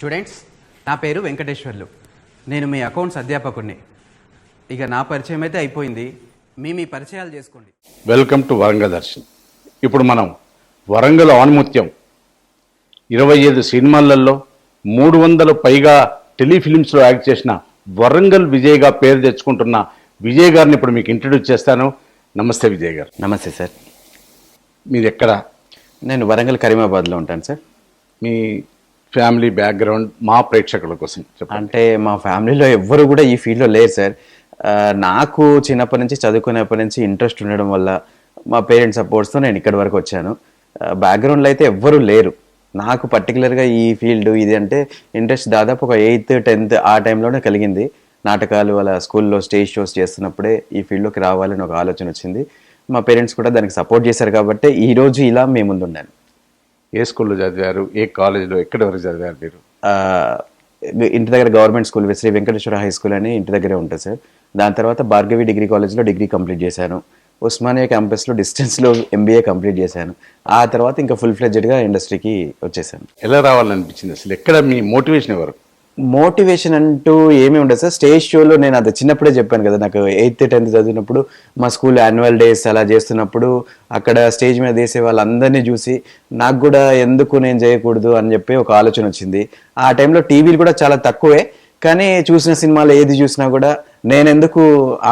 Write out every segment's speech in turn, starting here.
Students నా పేరు వెంకటేశ్వర్లు. నేను మీ అకౌంట్స్ అధ్యాపకుడిని ఇక నా పరిచయం అయితే అయిపోయింది. మీ మీ పరిచయాలు చేసుకోండి. వెల్కమ్ టు వరంగల్ దర్శన్ ఇప్పుడు మనం వరంగల్ ఆణిముత్యం. ఇరవై ఐదు సినిమాలలో మూడు వందల పైగా టెలిఫిలిమ్స్లో యాక్ట్ చేసిన వరంగల్ విజయ్గా పేరు తెచ్చుకుంటున్న విజయ్ గారిని ఇప్పుడు మీకు ఇంట్రడ్యూస్ చేస్తాను. నమస్తే విజయ్ గారు. నమస్తే సార్. మీది ఎక్కడ నేను వరంగల్ కరీమాబాద్లో ఉంటాను సార్. మీ ఫ్యామిలీ బ్యాక్గ్రౌండ్ మా ప్రేక్షకుల కోసం అంటే మా ఫ్యామిలీలో ఎవ్వరు కూడా ఈ ఫీల్డ్లో లేరు సార్. నాకు చిన్నప్పటి నుంచి చదువుకునేప్పటి నుంచి ఇంట్రెస్ట్ ఉండడం వల్ల మా పేరెంట్స్ సపోర్ట్స్తో నేను ఇక్కడి వరకు వచ్చాను. బ్యాక్గ్రౌండ్లో అయితే ఎవ్వరూ లేరు. నాకు పర్టికులర్గా ఈ ఫీల్డ్ ఇది అంటే ఇంట్రెస్ట్ దాదాపు ఒక ఎయిత్ టెన్త్ ఆ టైంలోనే కలిగింది. నాటకాలు అలా స్కూల్లో స్టేజ్ షోస్ చేస్తున్నప్పుడే ఈ ఫీల్డ్లోకి రావాలని ఒక ఆలోచన వచ్చింది. మా పేరెంట్స్ కూడా దానికి సపోర్ట్ చేశారు కాబట్టి ఈ రోజు ఇలా మేము ముందు ఉన్నాను ఏ స్కూల్లో చదివారు? ఏ కాలేజీలో? ఎక్కడి వరకు చదివారు మీరు? ఇంటి దగ్గర government school Sri Venkateswara high school అని ఇంటి దగ్గరే ఉంటుంది సార్. దాని తర్వాత భార్గవి డిగ్రీ కాలేజ్లో డిగ్రీ కంప్లీట్ చేశాను. ఉస్మానియా క్యాంపస్లో డిస్టెన్స్లో ఎంబీఏ కంప్లీట్ చేశాను. ఆ తర్వాత ఇంకా ఫుల్ ఫ్లెడ్జెడ్గా ఇండస్ట్రీకి వచ్చేసాను. ఎలా రావాలనిపించింది అసలు? ఎక్కడ మీ మోటివేషన్ ఎవరు? మోటివేషన్ అంటూ ఏమీ ఉండదు సార్. స్టేజ్ షోలో నేను అది చిన్నప్పుడే చెప్పాను కదా నాకు ఎయిత్ టెన్త్ చదివినప్పుడు మా స్కూల్ యాన్యువల్ డేస్ అలా చేస్తున్నప్పుడు అక్కడ స్టేజ్ మీద వేసే వాళ్ళందరినీ చూసి నాకు కూడా ఎందుకు నేను చేయకూడదు అని చెప్పి ఒక ఆలోచన వచ్చింది. ఆ టైంలో టీవీలు కూడా చాలా తక్కువే. కానీ చూసిన సినిమాలు ఏది చూసినా కూడా నేను ఎందుకు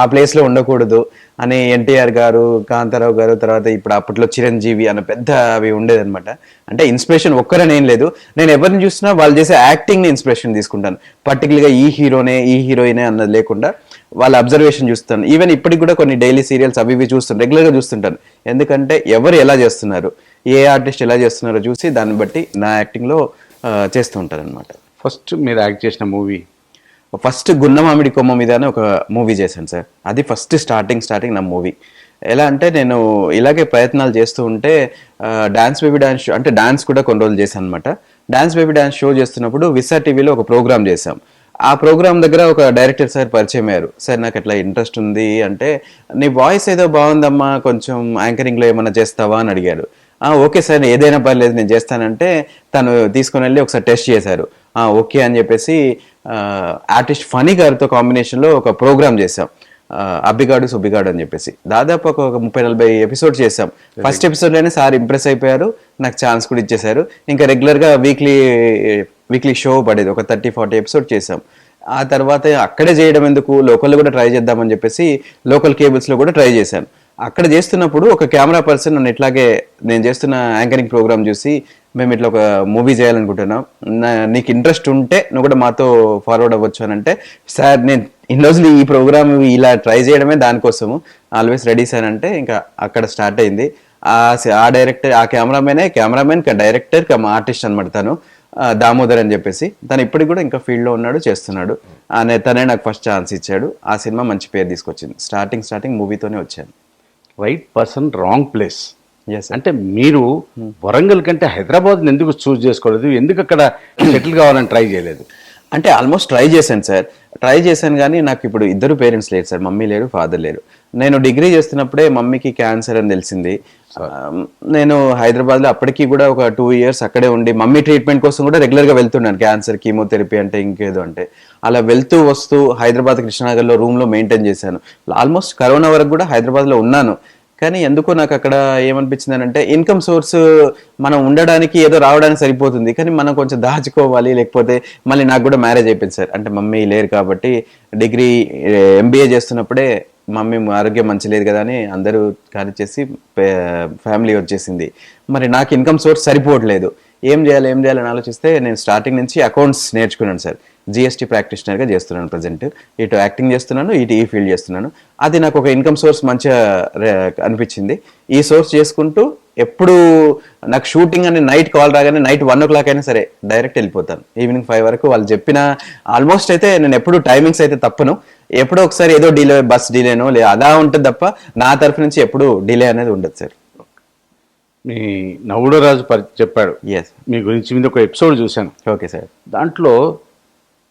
ఆ ప్లేస్లో ఉండకూడదు అని ఎన్టీఆర్ గారు కాంతారావు గారు తర్వాత ఇప్పుడు అప్పట్లో చిరంజీవి అన్న పెద్ద అవి ఉండేదన్నమాట. అంటే ఇన్స్పిరేషన్ ఒక్కరని ఏం లేదు. నేను ఎవరిని చూసినా వాళ్ళు చేసే యాక్టింగ్ని ఇన్స్పిరేషన్ తీసుకుంటాను. పర్టికులర్గా ఈ హీరోనే ఈ హీరోయినే అన్నది లేకుండా వాళ్ళ అబ్జర్వేషన్ చూస్తాను. ఈవెన్ ఇప్పటికి కూడా కొన్ని డైలీ సీరియల్స్ అవి ఇవి చూస్తాను రెగ్యులర్గా చూస్తుంటాను. ఎందుకంటే ఎవరు ఎలా చేస్తున్నారు ఏ ఆర్టిస్ట్ ఎలా చేస్తున్నారో చూసి దాన్ని బట్టి నా యాక్టింగ్లో చేస్తూ ఉంటాను అనమాట ఫస్ట్ మీరు యాక్ట్ చేసిన మూవీ ఫస్ట్ గున్నమామిడి కొమ్మ మీద అని ఒక మూవీ చేశాను సార్. అది ఫస్ట్ స్టార్టింగ్ స్టార్టింగ్ నా మూవీ. ఎలా అంటే నేను ఇలాగే ప్రయత్నాలు చేస్తూ ఉంటే డాన్స్ బేబీ డాన్స్ షో అంటే డాన్స్ కూడా కొన్ని రోజులు చేశాను అనమాట డాన్స్ బేబీ డాన్స్ షో చేస్తున్నప్పుడు విసా టీవీలో ఒక ప్రోగ్రామ్ చేశాం. ఆ ప్రోగ్రామ్ దగ్గర ఒక డైరెక్టర్ సార్ పరిచయం అయ్యారు. సార్ నాకు అట్లా ఇంట్రెస్ట్ ఉంది అంటే నీ వాయిస్ ఏదో బాగుందమ్మా కొంచెం యాంకరింగ్లో ఏమైనా చేస్తావా? అని అడిగాడు. ఓకే సార్ ఏదైనా పర్లేదు నేను చేస్తానంటే తను తీసుకొని వెళ్ళి ఒకసారి టెస్ట్ చేశారు. ఓకే అని చెప్పేసి ఆర్టిస్ట్ ఫనీ గారితో కాంబినేషన్లో ఒక ప్రోగ్రామ్ చేశాం. ఆ, అబ్బిగాడు సుబ్బిగాడు అని చెప్పేసి. దాదాపు ఒక ముప్పై నలభై ఎపిసోడ్ చేశాం. ఫస్ట్ ఎపిసోడ్లోనే సార్ ఇంప్రెస్ అయిపోయారు. నాకు ఛాన్స్ కూడా ఇచ్చేశారు. ఇంకా రెగ్యులర్గా వీక్లీ వీక్లీ షో పడేది. ఒక థర్టీ ఫార్టీ ఎపిసోడ్ చేసాం ఆ తర్వాత అక్కడే చేయడం ఎందుకు? లోకల్లో కూడా ట్రై చేద్దామని చెప్పేసి లోకల్ కేబుల్స్లో కూడా ట్రై చేశాను అక్కడ చేస్తున్నప్పుడు ఒక కెమెరా పర్సన్ నన్ను ఇట్లాగే నేను చేస్తున్న యాంకరింగ్ ప్రోగ్రామ్ చూసి మేము ఇట్లా ఒక మూవీ చేయాలనుకుంటున్నాం. నీకు ఇంట్రెస్ట్ ఉంటే నువ్వు కూడా మాతో ఫార్వర్డ్ అవ్వచ్చు అని అంటే సార్ నేను ఇన్ని రోజులు ఈ ప్రోగ్రామ్ ఇలా ట్రై చేయడమే దానికోసము. ఆల్వేస్ రెడీ సార్ అంటే ఇంకా అక్కడ స్టార్ట్ అయింది. ఆ ఆ డైరెక్టర్ ఆ కెమెరామెనే కెమెరామెన్ డైరెక్టర్ కమ్ ఆర్టిస్ట్ అనమాట తను. దామోదర్ అని చెప్పేసి. తను ఇప్పటికి కూడా ఇంకా ఫీల్డ్లో ఉన్నాడు చేస్తున్నాడు. అనే తనే నాకు ఫస్ట్ ఛాన్స్ ఇచ్చాడు. ఆ సినిమా మంచి పేరు తీసుకొచ్చింది. స్టార్టింగ్ స్టార్టింగ్ మూవీతోనే వచ్చాను. రైట్ పర్సన్ రాంగ్ ప్లేస్ అంటే మీరు వరంగల్ కంటే హైదరాబాద్ ఎందుకు చూస్ చేసుకోలేదు? ఎందుకు అక్కడ సెటిల్ కావాలని ట్రై చేయలేదు? అంటే ఆల్మోస్ట్ ట్రై చేశాను సార్. ట్రై చేశాను కానీ నాకు ఇప్పుడు ఇద్దరు పేరెంట్స్ లేరు సార్. మమ్మీ లేరు ఫాదర్ లేరు. నేను డిగ్రీ చేస్తున్నప్పుడే మమ్మీకి క్యాన్సర్ అని తెలిసింది. నేను హైదరాబాద్లో అప్పటికి కూడా ఒక టూ ఇయర్స్ అక్కడే ఉండి మమ్మీ ట్రీట్మెంట్ కోసం కూడా రెగ్యులర్గా వెళ్తున్నాను. క్యాన్సర్ కీమోథెరపీ అంటే ఇంకేదో అంటే. అలా వెళ్తూ వస్తూ హైదరాబాద్ కృష్ణనగర్లో రూమ్లో మెయింటైన్ చేశాను. ఆల్మోస్ట్ కరోనా వరకు కూడా హైదరాబాద్లో ఉన్నాను. కానీ ఎందుకో నాకు అక్కడ ఏమనిపించింది అంటే ఇన్కమ్ సోర్స్ మనం ఉండడానికి ఏదో రావడానికి సరిపోతుంది కానీ మనం కొంచెం దాచుకోవాలి లేకపోతే మళ్ళీ నాకు కూడా మ్యారేజ్ అయిపోయింది సార్. అంటే మమ్మీ లేరు కాబట్టి డిగ్రీ ఎంబీఏ చేస్తున్నప్పుడే మమ్మీ ఆరోగ్యం మంచి లేదు కదా అని అందరూ కానిచ్చేసి ఫ్యామిలీ వచ్చేసింది. మరి నాకు ఇన్కమ్ సోర్స్ సరిపోవట్లేదు. ఏం చేయాలి ఏం చేయాలని ఆలోచిస్తే నేను స్టార్టింగ్ నుంచి అకౌంట్స్ నేర్చుకున్నాను సార్. జిఎస్టీ ప్రాక్టీషనర్గా చేస్తున్నాను ప్రజెంట్ ఇటు యాక్టింగ్ చేస్తున్నాను ఇటు ఈ ఫీల్డ్ చేస్తున్నాను. అది నాకు ఒక ఇన్కమ్ సోర్స్ మంచిగా అనిపించింది. ఈ సోర్స్ చేసుకుంటూ ఎప్పుడు నాకు షూటింగ్ అని నైట్ కాల్ రాగానే నైట్ వన్ ఓ క్లాక్ అయినా సరే డైరెక్ట్ వెళ్ళిపోతాను. ఈవినింగ్ ఫైవ్ వరకు వాళ్ళు చెప్పిన ఆల్మోస్ట్ అయితే నేను ఎప్పుడు టైమింగ్స్ అయితే తప్పను. ఎప్పుడో ఒకసారి ఏదో డిలే బస్ డిలేనో లే అలా ఉంటుంది తప్ప నా తరఫు నుంచి ఎప్పుడు డిలే అనేది ఉండదు సార్. మీ నవుడరాజు పరి చెప్పాడు. ఎస్ మీ గురించి మీద ఒక ఎపిసోడ్ చూశాను. Okay sir. దాంట్లో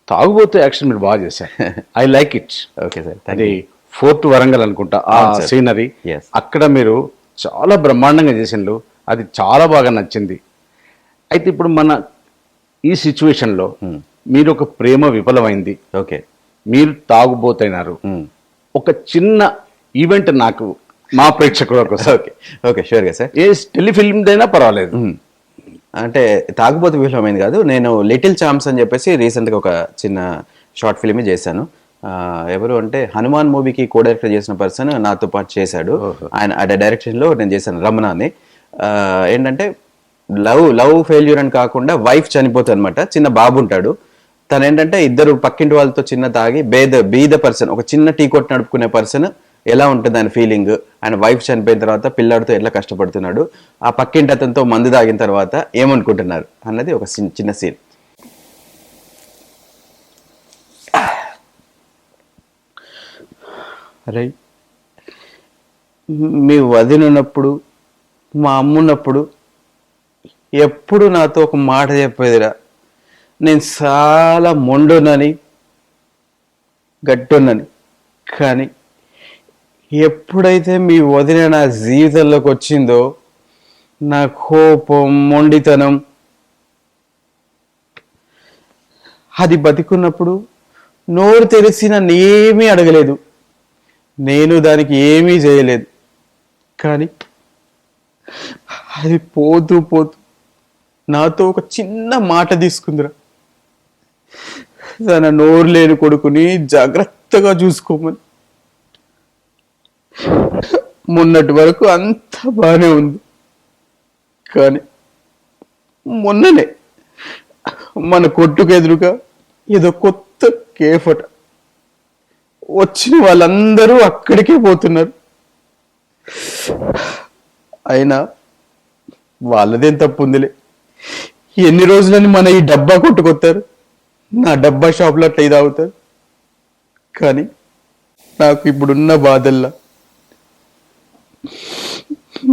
తాగుబోతు యాక్షన్ మీరు బాగా చేశారు. I like it okay sir అది ఫోర్ట్ వరంగల్ అనుకుంటా. ఆ. సీనరీ. అక్కడ మీరు చాలా బ్రహ్మాండంగా చేసిండ్రు. అది చాలా బాగా నచ్చింది. అయితే ఇప్పుడు మన ఈ సిచ్యువేషన్లో మీరు ఒక ప్రేమ విఫలమైంది. ఓకే మీరు తాగుబోతున్నారు మ్మ్. ఒక చిన్న ఈవెంట్ నాకు మా ప్రేక్షకులకు ఓకే ఓకే షూర్గా సార్ ఏ టెలిఫిల్మ్దైనా పర్వాలేదు. మ్మ్. అంటే తాగుబోతు విఫలమైంది కాదు. నేను లిటిల్ చాంప్స్ అని చెప్పేసి రీసెంట్గా ఒక చిన్న షార్ట్ ఫిల్మ్ చేశాను. ఎవరు అంటే హనుమాన్ మూవీకి కో డైరెక్టర్ చేసిన పర్సన్ నాతో పాటు చేశాడు. ఆయన ఆ డైరెక్షన్లో నేను చేశాను రమణ అని ఆ, ఏంటంటే లవ్ లవ్ ఫెయిల్యూర్ అని కాకుండా వైఫ్ చనిపోతుంది అనమాట చిన్న బాబు ఉంటాడు. తను ఏంటంటే ఇద్దరు పక్కింటి వాళ్ళతో చిన్న తాగి బేద బీద పర్సన్ ఒక చిన్న టీ కొట్టు నడుపుకునే పర్సన్ ఎలా ఉంటుంది ఆయన ఫీలింగ్ ఆయన వైఫ్ చనిపోయిన తర్వాత పిల్లాడితో ఎట్లా కష్టపడుతున్నాడు ఆ పక్కింటి అతనితో మందు తాగిన తర్వాత ఏమనుకుంటున్నారు అన్నది ఒక చిన్న- చిన్న సీన్ అరే మీ వదినప్పుడు ఉన్నప్పుడు మా అమ్మున్నప్పుడు ఎప్పుడు నాతో ఒక మాట చెప్పేదిరా. నేను చాలా మొండునని గట్టున్నని కానీ ఎప్పుడైతే మీ వదిన నా జీవితంలోకి వచ్చిందో నా కోపం మొండితనం అది బతికున్నప్పుడు నోరు తెరిచి నన్ను ఏమీ అడగలేదు. నేను దానికి ఏమీ చేయలేదు. కానీ అది పోతూ పోతూ నాతో ఒక చిన్న మాట తీసుకుందిరా. తన నోరు లేని కొడుకుని జాగ్రత్తగా చూసుకోమని మొన్నటి వరకు అంత బాగానే ఉంది. కానీ మొన్ననే మన కొట్టుకు ఎదురుగా ఏదో కొత్త కేఫట. వచ్చిన వాళ్ళందరూ అక్కడికే పోతున్నారు. అయినా వాళ్ళదేం తప్పు ఉందిలే ఎన్ని రోజులని మన ఈ డబ్బా కొట్టుకొస్తారు నా డబ్బా షాప్లో అట్లా ఇది అవుతారు కానీ నాకు ఇప్పుడున్న బాధల్లా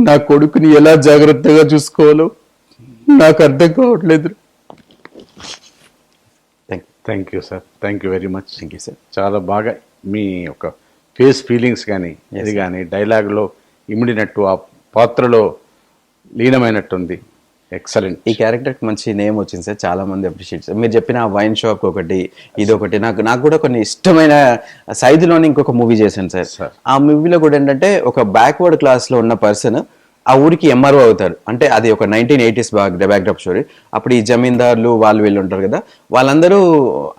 నా కొడుకుని ఎలా జాగ్రత్తగా చూసుకోవాలో నాకు అర్థం కావట్లేదు. Thank you sir thank you very much thank you sir చాలా బాగా మీ యొక్క ఫేస్ ఫీలింగ్స్ కానీ ఇది కానీ డైలాగ్లో ఇమిడినట్టు ఆ పాత్రలో లీనమైనట్టుంది. ఎక్సలెంట్ ఈ క్యారెక్టర్ మంచి నేమ్ వచ్చింది సార్. చాలా మంది అప్రిషియేట్ మీరు చెప్పిన వైన్ షాప్ ఒకటి ఇది ఒకటి నాకు నాకు కూడా కొన్ని ఇష్టమైన సైజులోని ఇంకొక మూవీ చేశాను సార్. ఆ మూవీలో కూడా ఏంటంటే ఒక బ్యాక్వర్డ్ క్లాస్లో ఉన్న పర్సన్ ఆ ఊరికి ఎంఆర్ఓ అవుతారు. అంటే అది ఒక nineteen eighties back backdrop story అప్పుడు ఈ జమీందారులు వాళ్ళు వీళ్ళు ఉంటారు కదా వాళ్ళందరూ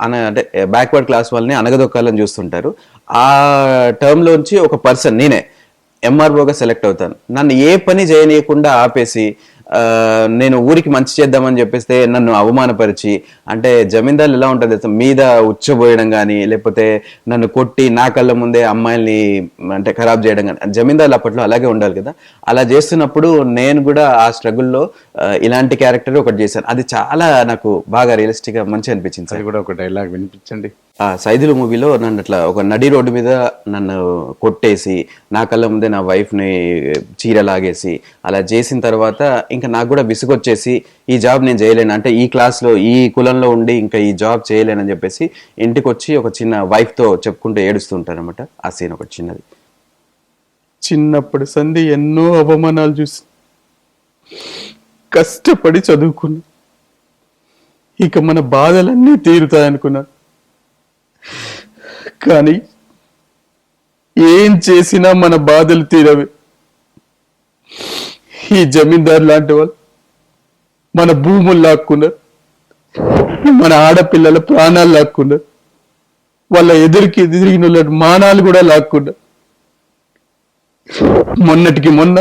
అన అంటే బ్యాక్వర్డ్ క్లాస్ వాళ్ళని అనగదొక్కాలని చూస్తుంటారు. ఆ టర్మ్ లోంచి ఒక పర్సన్ నేనే ఎంఆర్ఓగా సెలెక్ట్ అవుతాను. నన్ను ఏ పని చేయనీయకుండా ఆపేసి నేను ఊరికి మంచి చేద్దామని చెప్పేస్తే నన్ను అవమానపరిచి అంటే జమీందారులు ఎలా ఉంటుంది? మీద ఉచ్చబోయడం కానీ లేకపోతే నన్ను కొట్టి నా కళ్ళ ముందే అమ్మాయిల్ని అంటే ఖరాబ్ చేయడం కానీ జమీందారులు అప్పట్లో అలాగే ఉండాలి కదా? అలా చేస్తున్నప్పుడు నేను కూడా ఆ స్ట్రగుల్లో ఇలాంటి క్యారెక్టర్ ఒకటి చేశాను. అది చాలా నాకు బాగా రియలిస్టిక్గా మంచి అనిపించింది సార్. కూడా ఒక డైలాగ్ వినిపించండి. ఆ సైదులు మూవీలో నన్ను అట్లా ఒక నడి రోడ్డు మీద నన్ను కొట్టేసి నా కళ్ళ ముందే నా వైఫ్ని చీర లాగేసి అలా చేసిన తర్వాత ఇంకా నాకు కూడా విసుగొచ్చేసి ఈ జాబ్ నేను చేయలేను. అంటే ఈ క్లాస్లో ఈ కులంలో ఉండి ఇంకా ఈ జాబ్ చేయలేనని చెప్పేసి ఇంటికి వచ్చి ఒక చిన్న వైఫ్తో చెప్పుకుంటూ ఏడుస్తుంటాను అనమాట ఆ సీన్ ఒకటి చిన్నది. చిన్నప్పటి సంధి ఎన్నో అవమానాలు చూసి కష్టపడి చదువుకున్నా. ఇక మన బాధలన్నీ తీరుతాయనుకున్నాను కానీ ఏం చేసినా మన బాధలు తీరవే. ఈ జమీందారు లాంటి వాళ్ళు మన భూములు లాక్కున్నారు మన ఆడపిల్లల ప్రాణాలు లాక్కున్నారు వాళ్ళ ఎదురికి ఎదిరిగిన వాళ్ళ మానాలు కూడా లాక్కున్నారు. మొన్నటికి మొన్న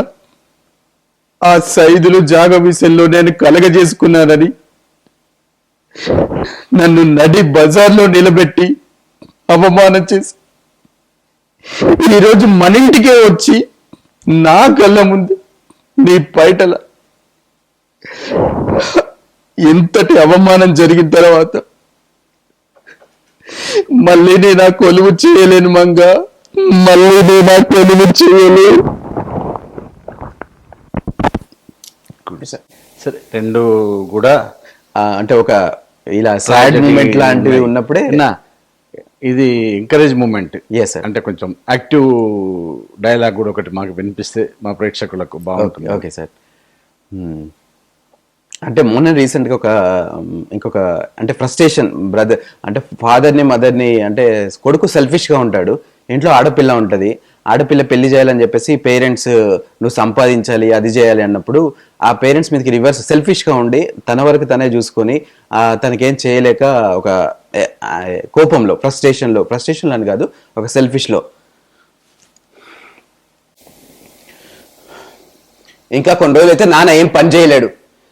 ఆ సైదులు జాగ విషయంలో నేను కలగజేసుకున్నానని నన్ను నడి బజార్లో నిలబెట్టి అవమానం చేసి ఈరోజు మన ఇంటికే వచ్చి నా కళ్ళ ముందు నీ పైటల ఎంతటి అవమానం జరిగిన తర్వాత మళ్ళీ నేను ఆ కొలువు చేయలేను మంగ మళ్ళీ నేను ఆ కొలువు చేయలేను. సరే. రెండు కూడా అంటే ఒక ఇలా సాడ్ మూమెంట్ లాంటివి ఉన్నప్పుడే నా ఇది ఎంకరేజ్ మూమెంట్ sir. అంటే కొంచెం యాక్టివ్ డైలాగ్ కూడా ఒకటి మాకు వినిపిస్తే మా ప్రేక్షకులకు బాగుంటుంది. Okay sir Hmm. అంటే మొన్న రీసెంట్గా ఒక ఉమ్, ఇంకొక అంటే ఫ్రస్ట్రేషన్ బ్రదర్ అంటే ఫాదర్ని మదర్ని అంటే కొడుకు సెల్ఫిష్గా ఉంటాడు. ఇంట్లో ఆడపిల్ల ఉంటుంది. ఆడపిల్ల పెళ్ళి చేయాలని చెప్పేసి పేరెంట్స్ నువ్వు సంపాదించాలి అది చేయాలి అన్నప్పుడు ఆ పేరెంట్స్ మీదకి రివర్స్ సెల్ఫిష్గా ఉండి తన వరకు తనే చూసుకొని తనకేం చేయలేక ఒక కోపంలో ఫ్రస్ట్రేషన్లో ఫ్రస్ట్రేషన్లో అని కాదు ఒక సెల్ఫిష్లో ఇంకా కొన్ని రోజులు అయితే నాన్న ఏం పని చేయలేడు.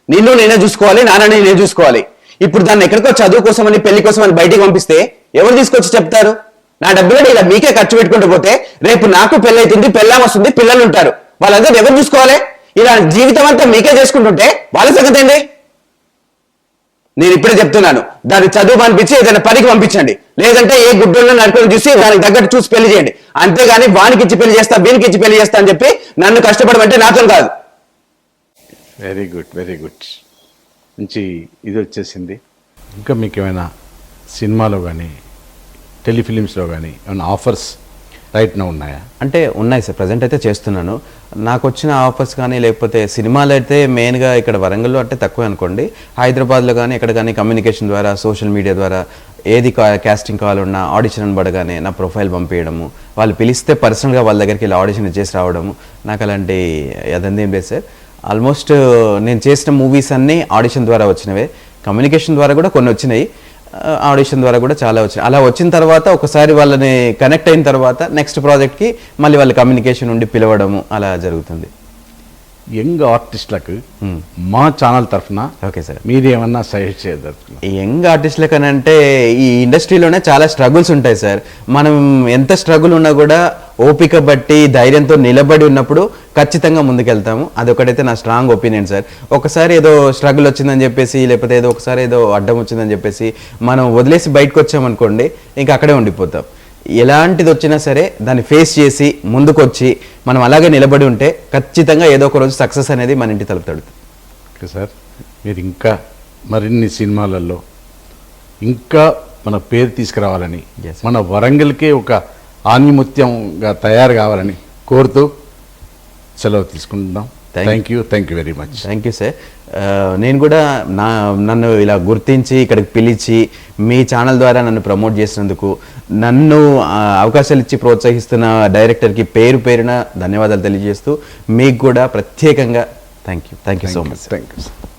నిన్ను నేనే చూసుకోవాలి నాన్న నేనే చూసుకోవాలి. ఇప్పుడు దాన్ని ఎక్కడికో చదువు కోసమని పెళ్ళి అని బయటికి పంపిస్తే ఎవరు తీసుకొచ్చి చెప్తారు? నా డబ్బులు ఇలా మీకే ఖర్చు పెట్టుకుంటూ పోతే రేపు నాకు పెళ్ళి అవుతుంది పెళ్ళాం వస్తుంది పిల్లలు ఉంటారు వాళ్ళందరూ ఎవరు చూసుకోవాలి? ఇలా జీవితం అంతా మీకే చేసుకుంటుంటే వాళ్ళ సంగతి ఏంటి నేను ఇప్పుడే చెప్తున్నాను. దాన్ని చదువు పంపించి ఏదైనా పనికి పంపించండి. లేదంటే ఏ గుడ్డల్లో నడుపుని చూసి దానికి తగ్గట్టు చూసి పెళ్ళి చేయండి. అంతేగాని వానికి ఇచ్చి పెళ్ళి చేస్తా వీనికి ఇచ్చి పెళ్ళి చేస్తా అని చెప్పి నన్ను కష్టపడమంటే నాతో కాదు. వెరీ గుడ్ వెరీ గుడ్ మంచి ఇది వచ్చేసింది. ఇంకా మీకు ఏమైనా సినిమాలో కానీ టెలిఫిలిమ్స్లో కానీ ఏమైనా ఆఫర్స్ రైట్ నా ఉన్నాయా? అంటే ఉన్నాయి సార్ ప్రజెంట్ అయితే చేస్తున్నాను. నాకు వచ్చిన ఆఫర్స్ కానీ లేకపోతే సినిమాలు అయితే మెయిన్గా ఇక్కడ వరంగల్లో అంటే తక్కువ అనుకోండి. హైదరాబాద్లో కానీ ఎక్కడ కానీ కమ్యూనికేషన్ ద్వారా సోషల్ మీడియా ద్వారా ఏది క్యాస్టింగ్ కాల్ ఉన్నా ఆడిషన్ అనబడగానే నా ప్రొఫైల్ పంపించడము వాళ్ళు పిలిస్తే పర్సనల్గా వాళ్ళ దగ్గరికి వెళ్ళి ఆడిషన్ చేసి రావడము నాకు అలాంటి అదంతా లేదు సార్. ఆల్మోస్ట్ నేను చేసిన మూవీస్ అన్నీ ఆడిషన్ ద్వారా వచ్చినవే. కమ్యూనికేషన్ ద్వారా కూడా కొన్ని వచ్చినాయి. ఆడిషన్ ద్వారా కూడా చాలా వచ్చాయి. అలా వచ్చిన తర్వాత ఒకసారి వాళ్ళని కనెక్ట్ అయిన తర్వాత నెక్స్ట్ ప్రాజెక్ట్కి మళ్ళీ వాళ్ళ కమ్యూనికేషన్ ఉండి పిలవడము అలా జరుగుతుంది. యంగ్ ఆర్టిస్టులకు మా ఛానల్ తరఫున ఓకే సార్. మీరు ఏమన్నా సజెస్ట్ చేయదలుచుకున్నారు? ఈ యంగ్ ఆర్టిస్టులకని అంటే ఈ ఇండస్ట్రీలోనే చాలా స్ట్రగుల్స్ ఉంటాయి సార్. మనం ఎంత స్ట్రగుల్ ఉన్నా కూడా ఓపిక బట్టి ధైర్యంతో నిలబడి ఉన్నప్పుడు ఖచ్చితంగా ముందుకెళ్తాము. అదొకటైతే నా స్ట్రాంగ్ ఒపీనియన్ సార్. ఒకసారి ఏదో స్ట్రగుల్ వచ్చిందని చెప్పేసి లేకపోతే ఏదో ఒకసారి ఏదో అడ్డం వచ్చిందని చెప్పేసి మనం వదిలేసి బయటకు వచ్చామనుకోండి ఇంకా అక్కడే ఉండిపోతాం. ఎలాంటిది వచ్చినా సరే దాన్ని ఫేస్ చేసి ముందుకొచ్చి మనం అలాగే నిలబడి ఉంటే ఖచ్చితంగా ఏదో ఒక రోజు సక్సెస్ అనేది మన ఇంటి తలుపు తడుతుంది. Okay sir. మీరు ఇంకా మరిన్ని సినిమాలలో ఇంకా మన పేరు తీసుకురావాలని. మన వరంగల్కే ఒక ఆణిముత్యంగా తయారు కావాలని కోరుతూ సెలవు తీసుకుంటున్నాం. Thank you thank you very much thank you sir నేను కూడా నా నన్ను ఇలా గుర్తించి ఇక్కడికి పిలిచి మీ ఛానల్ ద్వారా నన్ను ప్రమోట్ చేసినందుకు నన్ను అవకాశాలు ఇచ్చి ప్రోత్సహిస్తున్న డైరెక్టర్కి పేరు పేరున ధన్యవాదాలు తెలియజేస్తూ మీకు కూడా ప్రత్యేకంగా thank you thank you so much thank you